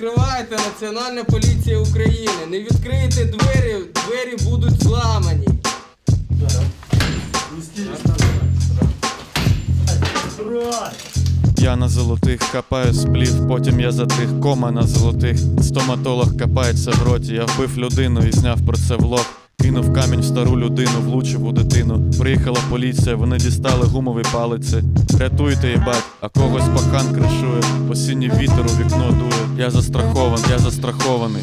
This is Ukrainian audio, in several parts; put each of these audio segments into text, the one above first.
Відкривайте Національна поліція України. Не відкриєте двері, двері будуть зламані. Я на золотих капаю сплів, потім я затих кома на золотих. Стоматолог капається в роті. Я вбив людину і зняв про це влог. Кинув камінь в стару людину, влучив у дитину. Приїхала поліція, вони дістали гумові палиці. Рятуйте, їбать, а когось пакан кришує. Осінній вітер у вікно дує. Я застрахований, я застрахований.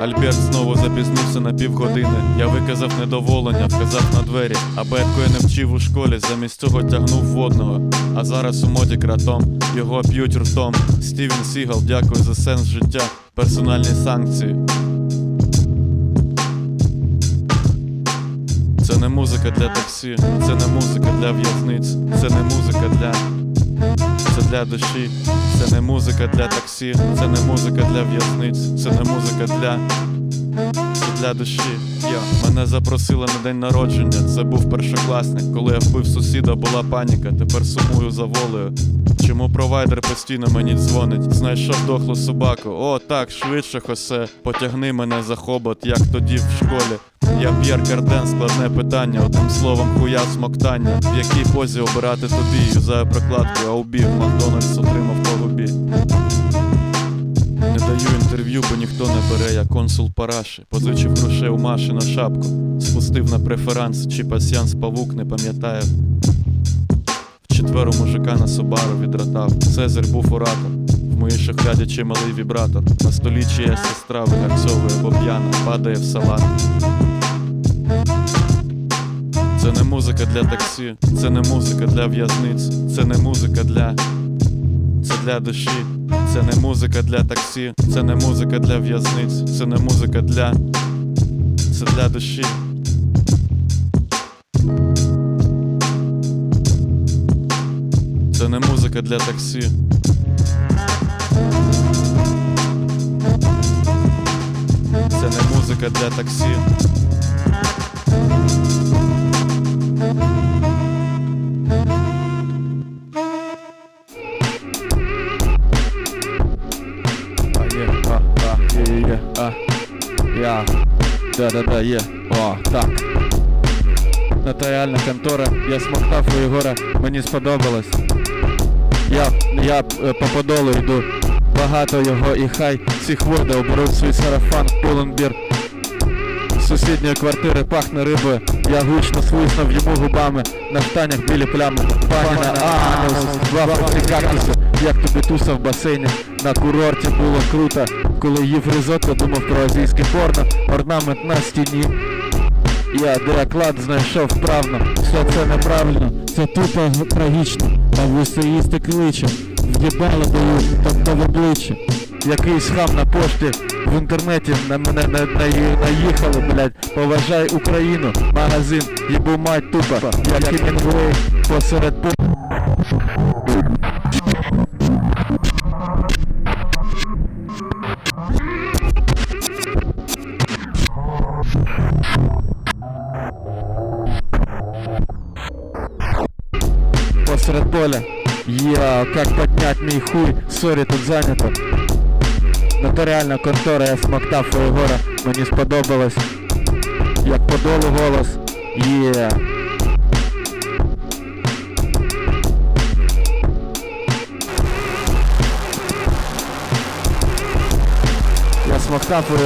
Альберт знову запізнився на півгодини. Я виказав недоволення, вказав на двері. А бетку я не вчив у школі, замість цього тягнув водного. А зараз у моді кратом, його п'ють ртом. Стівен Сігал, дякую за сенс життя, персональні санкції. Це не музика для таксі, це не музика для в'язниць, це не музика для. Це для душі, це не музика для таксі, це не музика для в'язниць, це не музика для. Для душі. Я мене запросили на день народження. Це був першокласник. Коли я вбив сусіда, була паніка. Тепер сумую за волею. Чому провайдер постійно мені дзвонить? Знайшов дохлу собаку. О, так, швидше, Хосе. Потягни мене за хобот, як тоді в школі. Я П'єр Карден, складне питання. Одним словом, хуя смоктання. В якій позі обирати тобі? Юзаю прокладку, а убів. Макдональдс отримав по губі. Не даю інтерв'ю, бо ніхто не бере, я консул параші. Позичив грошей у Маші на шапку. Спустив на преферанс, чи пасьянс павук, не пам'ятаю. Вчетверо мужика на Собару відратав. Цезарь був оратор. В моїй шахраді чималий вібратор. На столі чиясь сестра вигарцьовує боб'яна, падає в салат. Це не музика для таксі, це не музика для в'язниць, це не музика для. Це для душі, це не музика для таксі, це не музика для в'язниць, це не музика для. Це для душі. Це не музика для таксі. Це не музика для таксі. Да, да, да, є, о, так. Нотаріальна контора, я смоктав у Єгора, мені сподобалось. Я, я е, по подолу йду, багато його і хай ці хворди оберуть свій сарафан, полумбір. З сусідньої квартири пахне рибою, я гучно свиснув йому губами, на штанях білі плями, пані на анус, два фрукти кактуси, як тобі туса в басейні, на курорті було круто, коли їв ризотто, думав про азійське порно, орнамент на стіні. Я деоклад знайшов вправно, все це неправильно, це тупо трагічно, а вусеїсти кличе, в'єбало даю, тобто в обличчя. Якийсь хам на пошті в інтернеті на мене на, на, наїхали, блядь, поважай Україну, магазин, їбу мать тупо, як Хемінгуей посеред по... посеред поля. Я, как поднять мій хуй, сорі, тут занято. Нотаріальна контора, я смоктав у Єгора, мені сподобалось. Як подолу голос. Є. Я смоктав у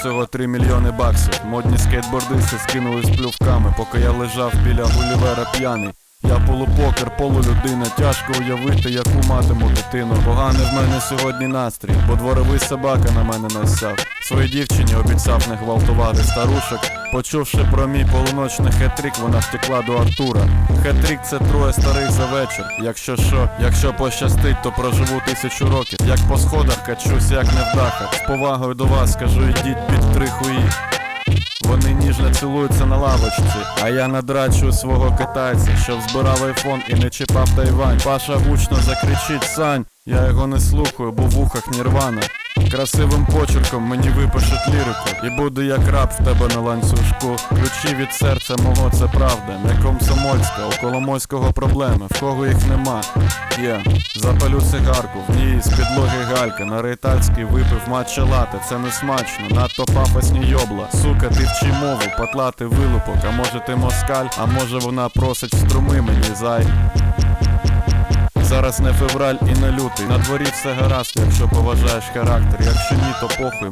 всього 3 мільйони баксів. Модні скейтбордисти скинулись плювками, поки я лежав біля гулівера п'яний. Я полупокер, полулюдина, тяжко уявити, яку матиму дитину. Поганий в мене сьогодні настрій, бо дворовий собака на мене насяв. Своїй дівчині обіцяв не гвалтувати старушок. Почувши про мій полуночний хетрик, вона втекла до Артура. Хетрик це троє старих за вечір. Якщо що, якщо пощастить, то проживу тисячу років. Як по сходах качусь, як не в дахах. З повагою до вас скажу, ідіть під три хуї. Вони ніжно цілуються на лавочці, а я надрачую свого китайця, щоб збирав айфон і не чіпав Тайвань. Паша гучно закричить Сань. Я його не слухаю, бо в ухах нірвана. Красивим почерком мені випишуть лірику І буду як раб в тебе на ланцюжку. Ключі від серця мого це правда Не комсомольська, у Коломойського проблеми В кого їх нема. Є, запалю цигарку, в ній з підлоги галька На рейтальський випив матча лати, це не смачно Надто пафосні йобла. Сука, ти вчи мову, потлати вилупок А може ти москаль, а може вона просить струми мені зай Зараз не февраль і не лютий. На дворі все гаразд, якщо поважаєш характер. Якщо ні, то похуй.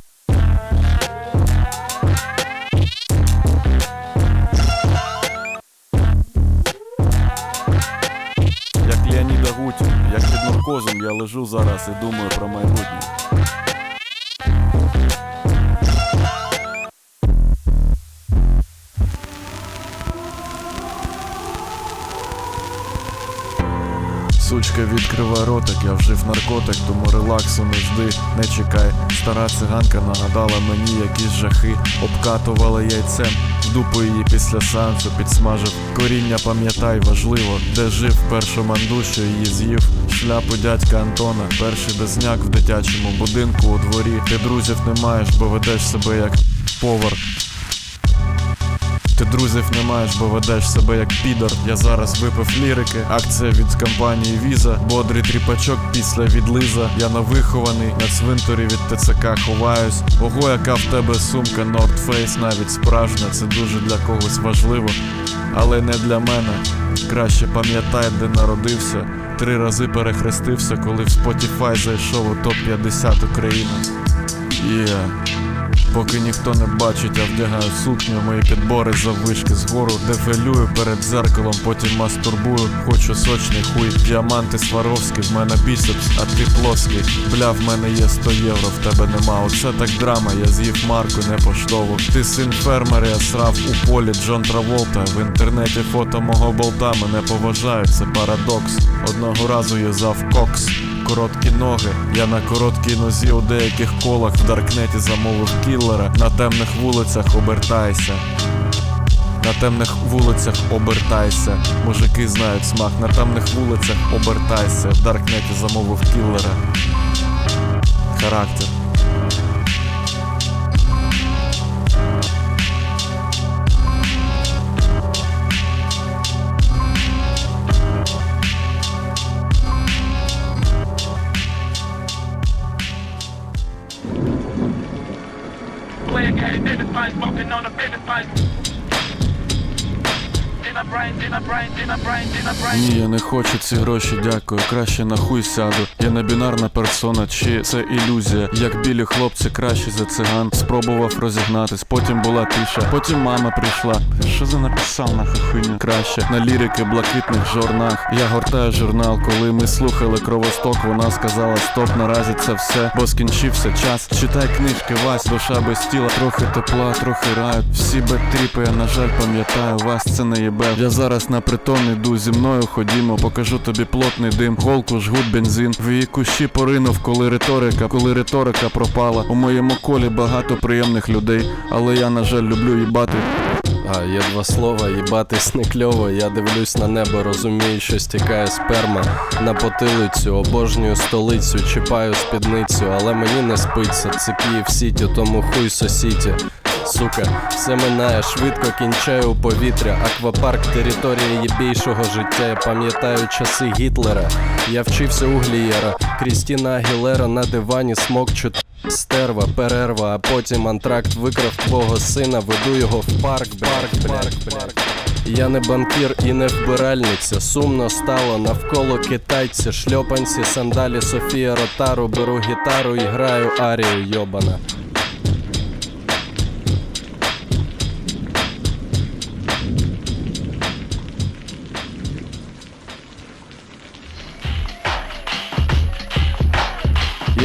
Як Леоніда Гутін, як під наркозом я лежу зараз і думаю про майбутнє. Сучка відкривай ротик, я вжив наркотик, тому релаксу не жди, не чекай. Стара циганка нагадала мені якісь жахи, обкатувала яйцем, в дупу її після сеансу підсмажив. Коріння пам'ятай, важливо, де жив першу манду, що її з'їв. Шляпу дядька Антона, перший безняк в дитячому будинку у дворі. Ти друзів не маєш, бо ведеш себе як повар. Ти друзів не маєш, бо ведеш себе як підор. Я зараз випив лірики. Акція від компанії Віза. Бодрий тріпачок після відлиза. Я навихований на цвинтарі від ТЦК ховаюсь. Ого, яка в тебе сумка North Face, навіть справжня. Це дуже для когось важливо, але не для мене. Краще пам'ятай, де народився. Три рази перехрестився, коли в Spotify зайшов у топ 50 України. Yeah. Поки ніхто не бачить, я вдягаю сукню, мої підбори заввишки згору, дефелюю перед дзеркалом, потім мастурбую, хочу сочний хуй, діаманти Сваровські, в мене біцепс, а ти плоский. Бля, в мене є 100 євро, в тебе нема. Оце так драма, я з'їв марку, не поштову. Ти син фермера, я срав у полі Джон Траволта. В інтернеті фото мого болта мене поважають, це парадокс. Одного разу юзав кокс. Короткі ноги, я на короткій нозі у деяких колах в Даркнеті замовив кіллера. На темних вулицях обертайся. На темних вулицях обертайся. Мужики знають смак. На темних вулицях обертайся. В Даркнеті замовив кіллера. Характер. Player getting identified, smoking on the business pipe. Ні, я не хочу ці гроші, дякую. Краще на хуй сяду. Я не бінарна персона, чи це ілюзія. Як білі хлопці краще за циган. Спробував розігнатись, потім була тиша, потім мама прийшла. Що за написав на хуйню? Краще на лірики блакитних жорнах. Я гортаю журнал, коли ми слухали кровосток. Вона сказала стоп, наразі це все, бо скінчився час. Читай книжки, Вась, душа без тіла, трохи тепла, трохи раю. Всі бектріпи, я на жаль пам'ятаю, вас це не їбе. Я зараз на притон іду зі мною ходімо, покажу тобі плотний дим, голку, жгут, бензин. В її кущі поринув, коли риторика, коли риторика пропала. У моєму колі багато приємних людей, але я, на жаль, люблю їбати. А, є два слова, їбатись не кльово. Я дивлюсь на небо, розумію, що стікає сперма на потилицю, обожнюю столицю, чіпаю спідницю, але мені не спиться. Це Київ сіті, тому хуй сосіті. Сука, все минає, швидко кінчаю повітря. Аквапарк, територія єбійшого життя. Я пам'ятаю часи Гітлера. Я вчився у Глієра. Крістіна Агілера на дивані смокчу Стерва, перерва, а потім антракт викрав твого сина, веду його в парк, парк, парк, блядь. Я не банкір і не вбиральниця. Сумно стало навколо китайці, шльопанці, сандалі, Софія Ротару, беру гітару і граю арію йобана.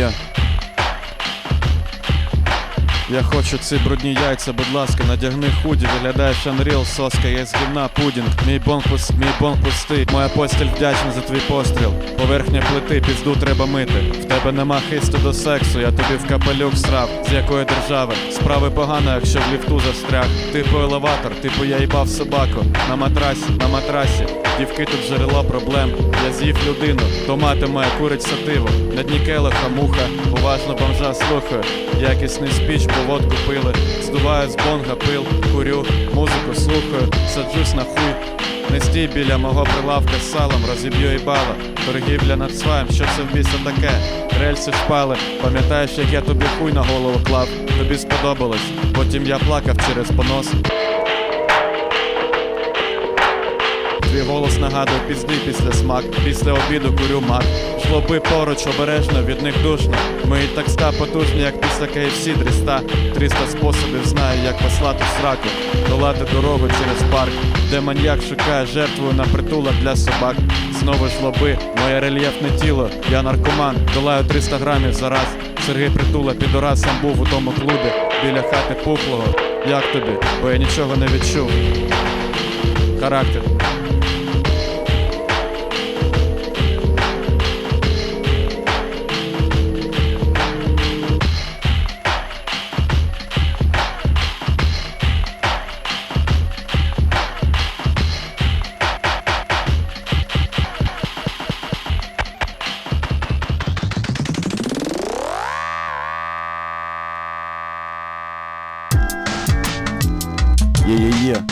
Я. Я хочу ці брудні яйця, будь ласка, надягни худі, виглядаєш Unreal, соска, є з гівна пудінг. Мій бонг пус, мій бонг пустий. Моя постіль вдячна за твій постріл. Поверхня плити, пізду треба мити. В тебе нема хисту до сексу, я тобі в капелюк срав. З якої держави? Справи погано, якщо в ліфту застряг. Типу елеватор, типу я їбав собаку. На матрасі, на матрасі. Дівки тут джерело проблем. Я з'їв людину, то мати моя курить сативу. На дні келиха муха, уважно бомжа слухаю. Якісний спіч, водку пили. Здуваю з бонга пил, курю, музику слухаю, саджусь на хуй. Не стій біля мого прилавка з салом, розіб'ю і бала. Торгівля над сваєм, що це в біса таке? Рельси шпали, пам'ятаєш, як я тобі хуй на голову клав? Тобі сподобалось. Потім я плакав через понос. Твій голос нагадує пізди після смак, після обіду курю мак. Жлоби поруч обережно, від них душно. Мої такста потужні, як після KFC дріста. 300 способів знаю, як послати сраку, долати дорогу через парк, де маньяк шукає жертву на притулок для собак. Знову жлоби, моє рельєфне тіло, я наркоман, долаю 300 грамів за раз. Сергій Притула підорас сам був у тому клубі, біля хати пухлого. Як тобі? Бо я нічого не відчув. Характер. Є-є-є.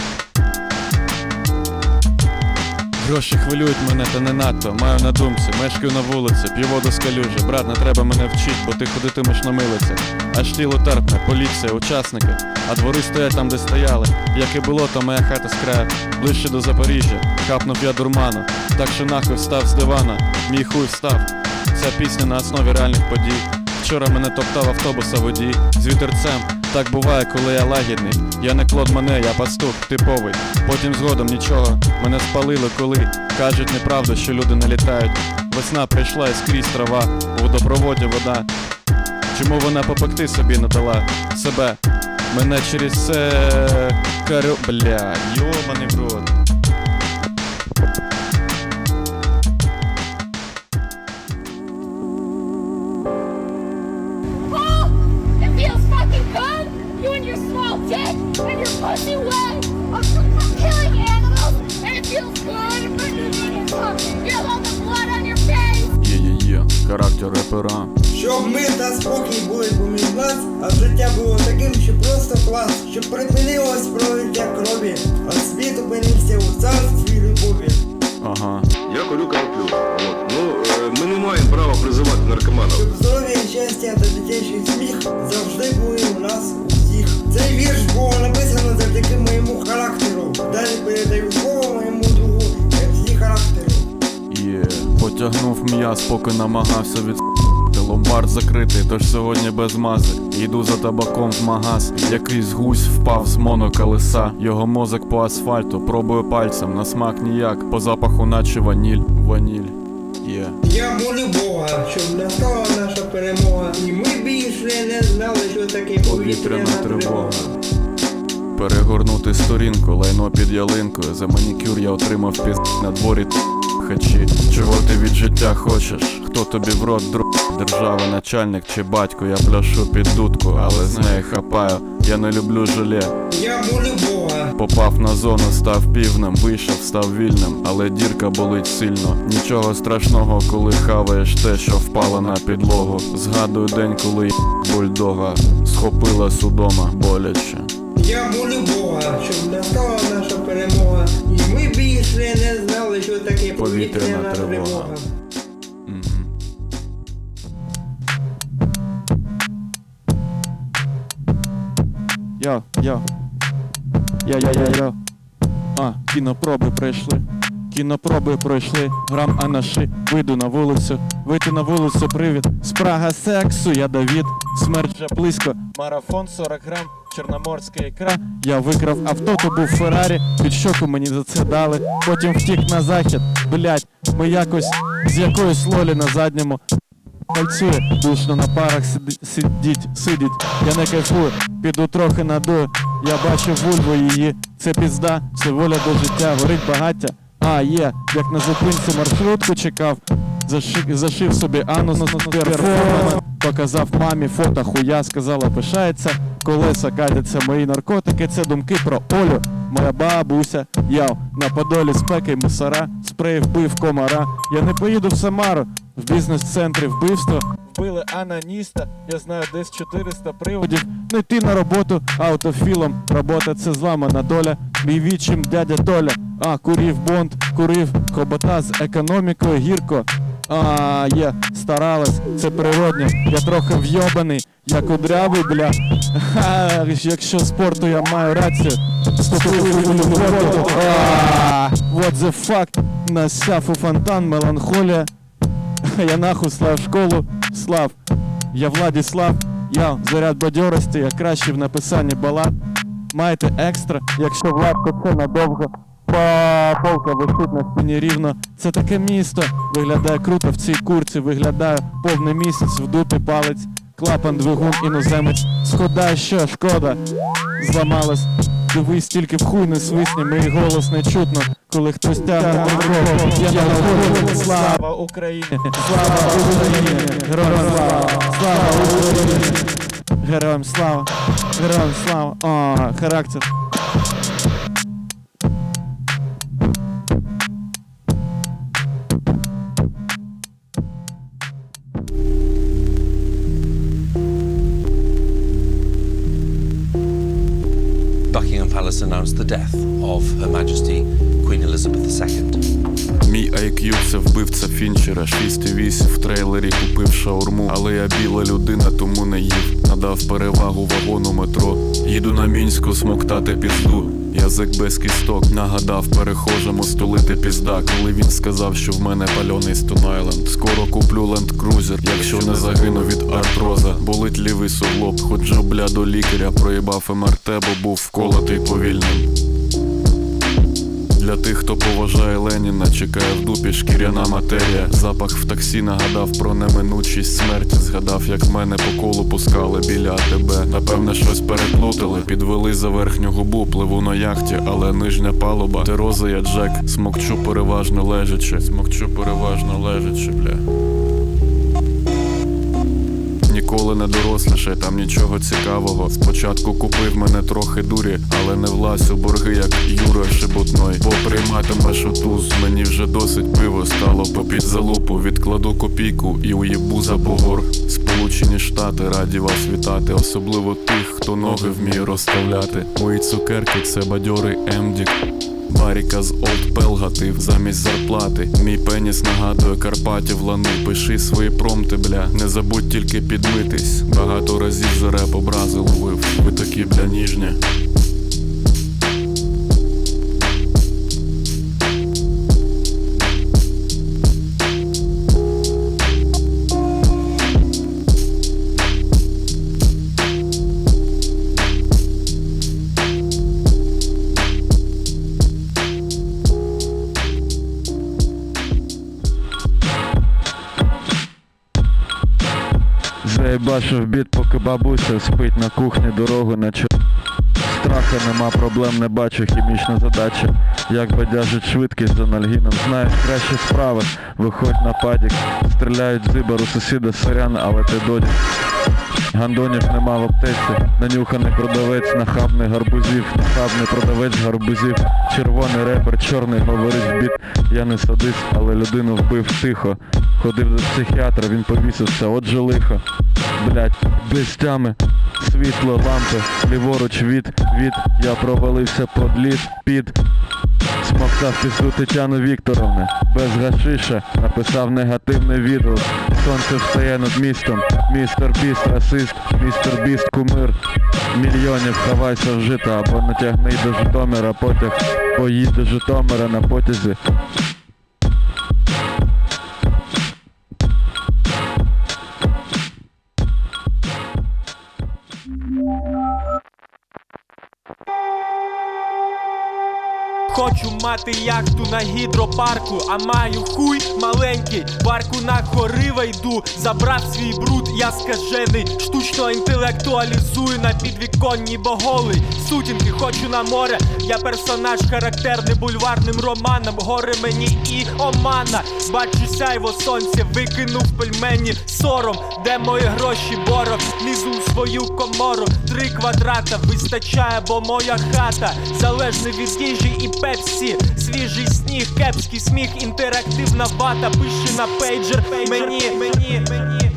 Гроші хвилюють мене, та не надто. Маю на думці, мешкаю на вулиці, п'ю воду з. Брат, не треба мене вчить, бо ти ходитимеш на милицях. Аж тіло терпне, поліція, учасники. А двори стоять там, де стояли. Як і було, то моя хата з краю. Ближче до Запоріжжя. Капнув я дурману. Так що нахуй встав з дивана. Мій хуй встав. Ця пісня на основі реальних подій. Вчора мене топтав автобуса водій з вітерцем. Так буває, коли я лагідний. Я не Клод Мане, я пастух, типовий. Потім згодом нічого. Мене спалили, коли кажуть неправду, що люди не літають. Весна прийшла і скрізь трава, у водопроводі вода. Чому вона попекти собі не дала себе? Мене через це карю. Бля, йобаний в рот. Намагався від Ломбард закритий, тож сьогодні без мази. Йду за табаком в магаз. Якийсь гусь впав з моноколеса. Його мозок по асфальту, пробую пальцем, на смак ніяк, по запаху наче ваніль, ваніль. Є. Я молю Бога, щоб настала наша перемога. І ми більше не знали, що таке Повітряна тривога. Перегорнути сторінку, лайно під ялинкою. За манікюр я отримав піз на дворі хачі. Чого ти від життя хочеш? Хто тобі в рот друг? Держава, начальник чи батько, я пляшу під дудку, але з неї хапаю. Я не люблю желе. Я молю Бога. Попав на зону, став півнем, вийшов, став вільним, але дірка болить сильно. Нічого страшного, коли хаваєш те, що впало на підлогу. Згадую день, коли й бульдога схопила судома боляче. Я молю Бога, щоб настала наша перемога. І ми більше не знали, що таке повітряна тривога. Йо, йо. Йо, йо, йо, йо. А, кінопроби пройшли. Кінопроби пройшли, грам анаши, вийду на вулицю, вийти на вулицю, привід. Спрага сексу, я Давід, смерть вже близько. Марафон 40 грам, чорноморська ікра. Я викрав авто, то був Феррарі, під щоку мені за це дали. Потім втік на захід. Блять, ми якось з якоїсь лолі на задньому Кальцює, душно на парах сидіть, сидіть, я не кайфую, піду трохи надую. Я бачу вульву її, це пізда, це воля до життя, горить багаття. А, є, як на зупинці маршрутку чекав, зашив, зашив собі анус перформанс, показав мамі фото хуя, сказала, пишається, колеса катяться мої наркотики, це думки про Олю, моя бабуся, яв, на подолі спеки мусора, спрей вбив комара, я не поїду в Самару, в бізнес-центрі вбивство, вбили ананіста, я знаю десь 400 приводів, не йти на роботу аутофілом, робота це зламана доля, мій відчим дядя Толя, а, курів бонд, курив, хобота з економікою гірко, а, є, старалась, це природньо, я трохи вйобаний, я кудрявий, бля. Ха, якщо спорту я маю рацію, вступив у. А, What the fuck, насяв у фонтан, меланхолія. Я нахуй слав школу, слав. Я Владіслав, я заряд бадьорості, я кращий в написанні балад. Маєте екстра, якщо влад, то це надовго. Па, полка висить на спині рівно. Це таке місто. Виглядає круто в цій курці, виглядає повний місяць, вдутий палець, клапан, двигун, іноземець. Схода, що шкода, зламалась. Дивись, тільки в хуй не свисні, мій голос не чутно, коли хтось тягне мікрофон. Я на вході. Слава Україні! Слава Україні! Героям слава! Слава Україні! Героям слава! Героям слава! О, характер! Palace announced the death of Her Majesty Queen Elizabeth II. Мій IQ це вбивця Фінчера 6,8 в трейлері купив шаурму, але я біла людина, тому не їв. Надав перевагу вагону метро. Їду на мінську смоктати пізду. Язик без кісток нагадав перехожому столити пізда, коли він сказав, що в мене пальоний Стон-Айленд. Скоро куплю ленд крузер, якщо не загину від артроза. Болить лівий суглоб, ходжу бля до лікаря, проїбав МРТ, бо був вколотий повільним. Для тих, хто поважає Леніна, чекає в дупі шкіряна матерія. Запах в таксі нагадав про неминучість смерті. Згадав, як мене по колу пускали біля тебе. Напевне, щось переплутали. Підвели за верхню губу, пливу на яхті, але нижня палуба. Тероза я Джек, смокчу переважно лежачи. Смокчу переважно лежачи, бля. Ніколи не дорослішай, там нічого цікавого. Спочатку купив мене трохи дурі, але не влазь у борги, як Юра Шебутной. Бо прийматимеш у туз, мені вже досить пиво стало попід залупу. Відкладу копійку і уїбу за бугор. Сполучені Штати раді вас вітати, особливо тих, хто ноги вміє розставляти. Мої цукерки це бадьорий емдік. Баріка з Олд Пелгатив замість зарплати. Мій пеніс нагадує Карпатів лани. Пиши свої промти, бля. Не забудь тільки підмитись. Багато разів реп образи ловив. Ви такі, бля, ніжні. Заєбашив біт, поки бабуся спить на кухні дорогу на чо. Страха нема, проблем не бачу, хімічна задача. Як бадяжить швидкість за нальгіном. Знаєш кращі справи, виходь на падік. Стріляють зибар у сусіда сорян, але ти доді. Гандонів нема в аптеці, нанюханий продавець, нахабний гарбузів, нахабний продавець гарбузів, червоний репер, чорний говорить в біт. Я не садист, але людину вбив тихо. Ходив до психіатра, він повісився, отже лихо. Блять, без тями, світло, лампи, ліворуч від, від, я провалився под лід, під. Смоктав пізду Тетяну Вікторовни, без гашиша, написав негативний відгук. Сонце встає над містом, містер Біст расист, містер Біст кумир. Мільйонів ховайся в або натягни до Житомира потяг, поїдь до Житомира на потязі. Мати яхту на гідропарку, а маю хуй маленький, парку на хорива йду, забрав свій бруд, я скажений, штучно інтелектуалізую на підвіконні боголи. Сутінки хочу на море, я персонаж характерний бульварним романом, горе мені і омана. Бачу сяйво сонця, викинув пельмені сором, де мої гроші боров, лізу свою комору, три квадрата вистачає, бо моя хата залежна від їжі і пепсі, свіжий сніг, кепський сміх, інтерактивна вата, пише на пейджер. Мені, мені, мені, мені.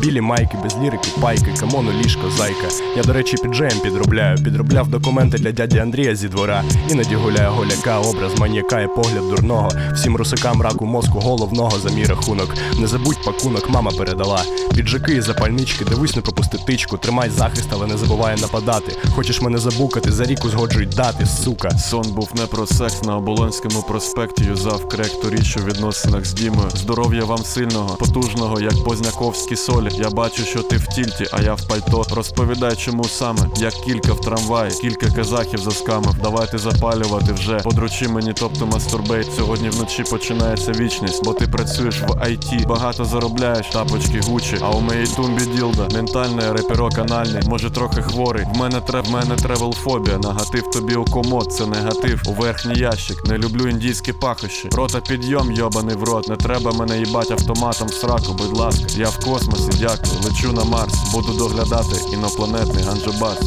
Білі майки без лірики, пайки, камону, ліжко, зайка. Я, до речі, під джеєм підробляю. Підробляв документи для дяді Андрія зі двора. Іноді гуляє голяка, образ маніяка і погляд дурного. Всім русикам раку мозку головного за мій рахунок. Не забудь пакунок, мама передала. Піджаки і запальнички, дивись, не пропусти тичку. Тримай захист, але не забувай нападати. Хочеш мене забукати, за рік узгоджують дати, сука. Сон був не про секс на Оболонському проспекті. Юзав крек річ у відносинах з Дімою. Здоров'я вам сильного, потужного, як позняковські солі. Я бачу, що ти в тільті, а я в пальто. Розповідай, чому саме, як кілька в трамваї, кілька казахів заскамив. Давайте запалювати вже. Подручи мені, тобто мастурбейт. Сьогодні вночі починається вічність, бо ти працюєш в IT, багато заробляєш, тапочки гучі. А у моїй тумбі ділда, ментальний реперо канальний, може трохи хворий. В мене трев, в мене тревел-фобія. Нагатив тобі у комод, це негатив. У верхній ящик. Не люблю індійські пахощі. Рота підйом, йобаний в рот. Не треба мене їбать автоматом в сраку, будь ласка. Я в космосі, дякую. Лечу на Марс, буду доглядати інопланетний ганджабас.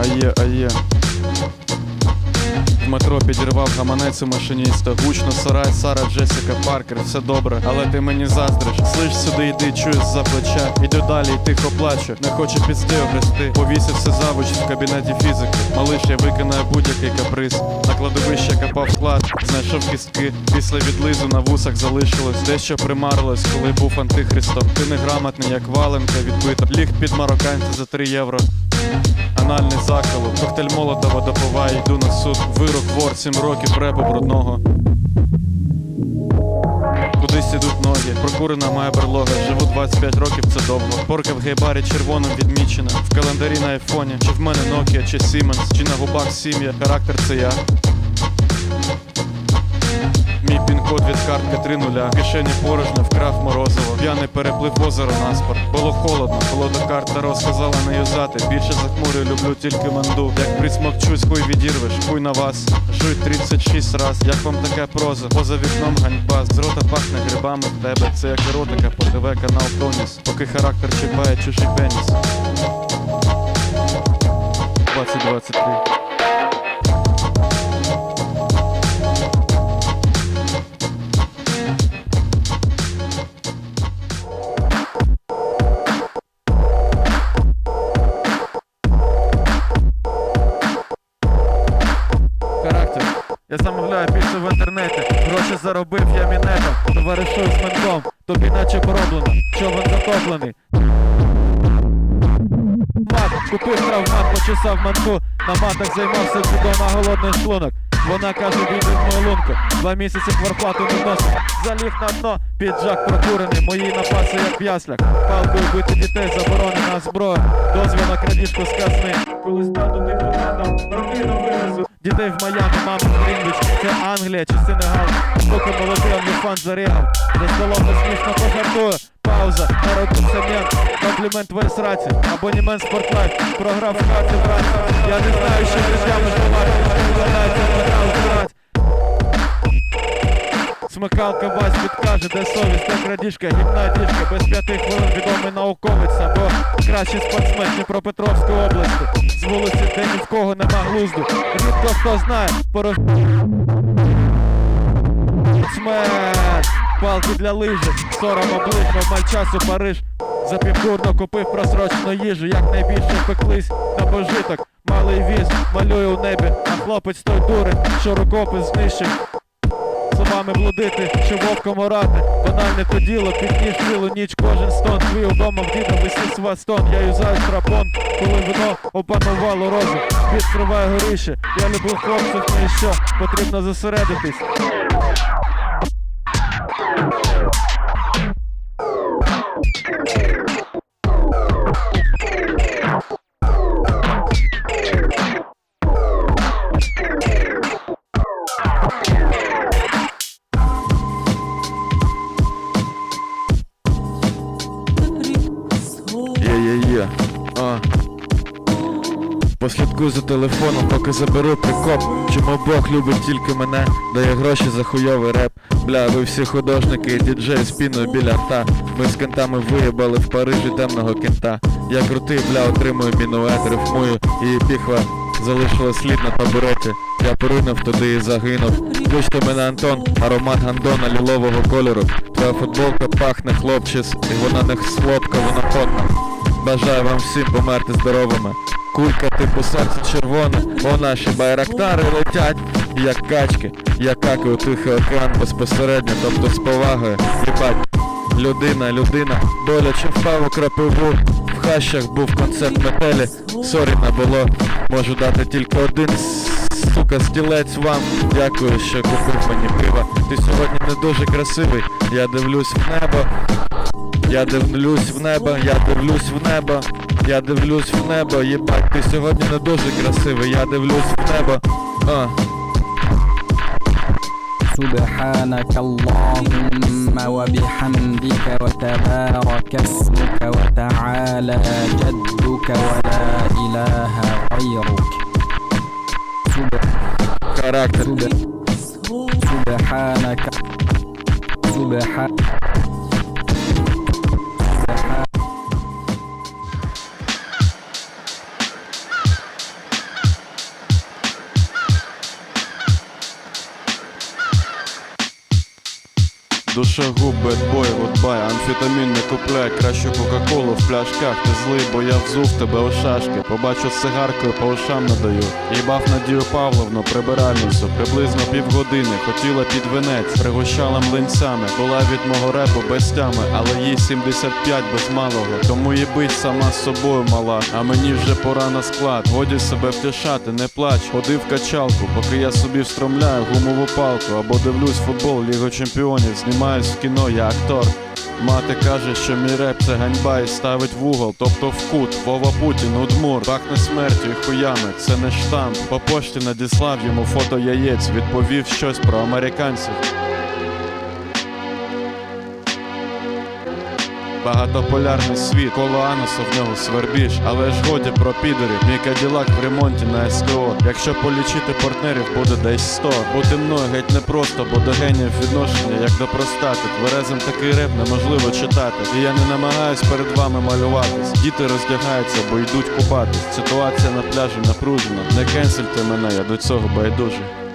А є, а є. В метро підірвав гаманець у машиніста. Гучно сарай, Сара, Джесіка, Паркер, все добре, але ти мені заздриш. Слиш сюди, йди, чуєш за плеча. Іду далі, і тихо плачу. Не хочу пізди огрести. Повісився завуч в кабінеті фізики. Малиш, я виконаю будь-який каприз. На кладовище копав склад, знайшов кістки. Після відлизу на вусах залишилось. Дещо примарилось, коли був антихристом. Ти неграмотний, як валенка відбита. Ліг під марокканця за 3 євро. Анальний заколот, коктейль молотова допиває, йду на суд. Вирок вор, сім років репу брудного. Кудись ідуть ноги, прокурена моя берлога. Живу 25 років, це довго. Порка в гейбарі червоним відмічена. В календарі на айфоні. Чи в мене Nokia, чи Siemens, чи на губах сім'я. Характер це я. Пін-код від картки 3 нуля. Кишені порожньо вкрав морозиво. П'яний переплив озеро наспор. Було холодно, холодна карта розказала не юзати. Більше захмурюю, люблю тільки манду. Як присмокчусь, хуй відірвеш, хуй на вас. Жуй 36 раз. Як вам така проза? Поза вікном ганьба. З рота пахне грибами в тебе. Це як еротика, по ТВ канал Тоніс. Поки характер чіпає чужий пеніс. 2023 Замовляю пісню в інтернеті, гроші заробив я мінетом, товаришую з ментом, тобі наче пороблено, човен затоплений. Мат, купив травмат, почесав манку, на матах займався на голодний шлунок. Вона каже, війди в мою лунку, два місяці кварплату не носив. Заліг на дно, піджак прокурений, мої напаси як п'ясляк. Палкою бити дітей заборонена зброя, дозвіл на крадіжку з казни. Коли стану депутатом, родину вивезу. Дітей в Майамі, мама в це Англія чи Сенегал. Поки молодий фан зарігав, за столом не смішно пожартую. Пауза, народний цемент, комплімент в раці, абонімент спортлайф, програв в хаті вранці. Я не знаю, що між ями жмати, Смикалка Вась підкаже, де совість, де крадіжка, гімна діжка, без п'яти хвилин відомий науковець або кращий спортсмен Дніпропетровської області. З вулиці, де ні в кого нема глузду. Рідко хто знає, порож... Смерть! Палки для лижі, сором облично, маль часу Париж. За півдурно купив просрочену їжу, як найбільше пеклись на пожиток. Малий віз малює у небі, а хлопець той дурень, що рукопис знищив. Словами блудити, що вовком орати. Банальне то діло, під ніж цілу ніч кожен стон. Твій удома в діда висить свастон. Я юзаю страпон, коли вино опанувало розум. Відкриваю горище, я люблю хлопців, і що? Потрібно зосередитись телефоном, поки заберу прикоп. Чому Бог любить тільки мене, дає гроші за хуйовий реп. Бля, ви всі художники і діджеї спіною біля рта. Ми з кентами виїбали в Парижі темного кента. Я крутий, бля, отримую мінует, рифмую і піхва залишила слід на табуреті. Я поринув туди і загинув. Кличте мене Антон, аромат гандона лілового кольору. Твоя футболка пахне хлопчис, і вона не хлопка, вона потна. Бажаю вам всім померти здоровими. Кулька типу серце червоне, о наші байрактари летять, як качки. Я какаю тихий океан безпосередньо, тобто з повагою. Їбать, людина, людина, боляче впав у крапиву. В хащах був концерт метелі, сорі не було. Можу дати тільки один сука стілець вам. Дякую, що купив мені пива. Ти сьогодні не дуже красивий. Я дивлюсь в небо. Я дивлюсь в небо, я дивлюсь в небо, я дивлюсь в небо, єбать, ти сьогодні не дуже красивий, я дивлюсь в небо. А. سبحانك اللهم وبحمدك وتبارك اسمك وتعالى جدك ولا إله غيرك سبح Характер. سبحانك амфетамін не купляй, краще кока-колу в пляшках. Ти злий, бо я взув тебе у шашки. Побачу з цигаркою, по ушам надаю. Їбав Надію Павловну, прибиральницю, приблизно півгодини. Хотіла під венець, пригощала млинцями. Була від мого репу без тями, але їй 75 без малого. Тому їбить сама з собою мала. А мені вже пора на склад. Годі себе втішати, не плач. Ходи в качалку, поки я собі встромляю гумову палку. Або дивлюсь футбол, Лігу чемпіонів, знімаюсь в кіно, я актор. Мати каже, що мій реп це ганьба і ставить в угол, тобто в кут, Вова Путін, удмур, пахне смертю і хуями, це не штамп. По пошті надіслав йому фото яєць, відповів щось про американців. Багатополярний світ, коло анусу в нього свербіж, але ж годі про підорів. Мій каділак в ремонті на СТО. Якщо полічити партнерів, буде десь 100. Бути мною геть непросто, бо до геніїв відношення, як до простати. Тверезим такий реп неможливо читати. І я не намагаюсь перед вами малюватись. Діти роздягаються, бо йдуть купатись. Ситуація на пляжі напружена. Не кенсельте мене, я до цього байдужий.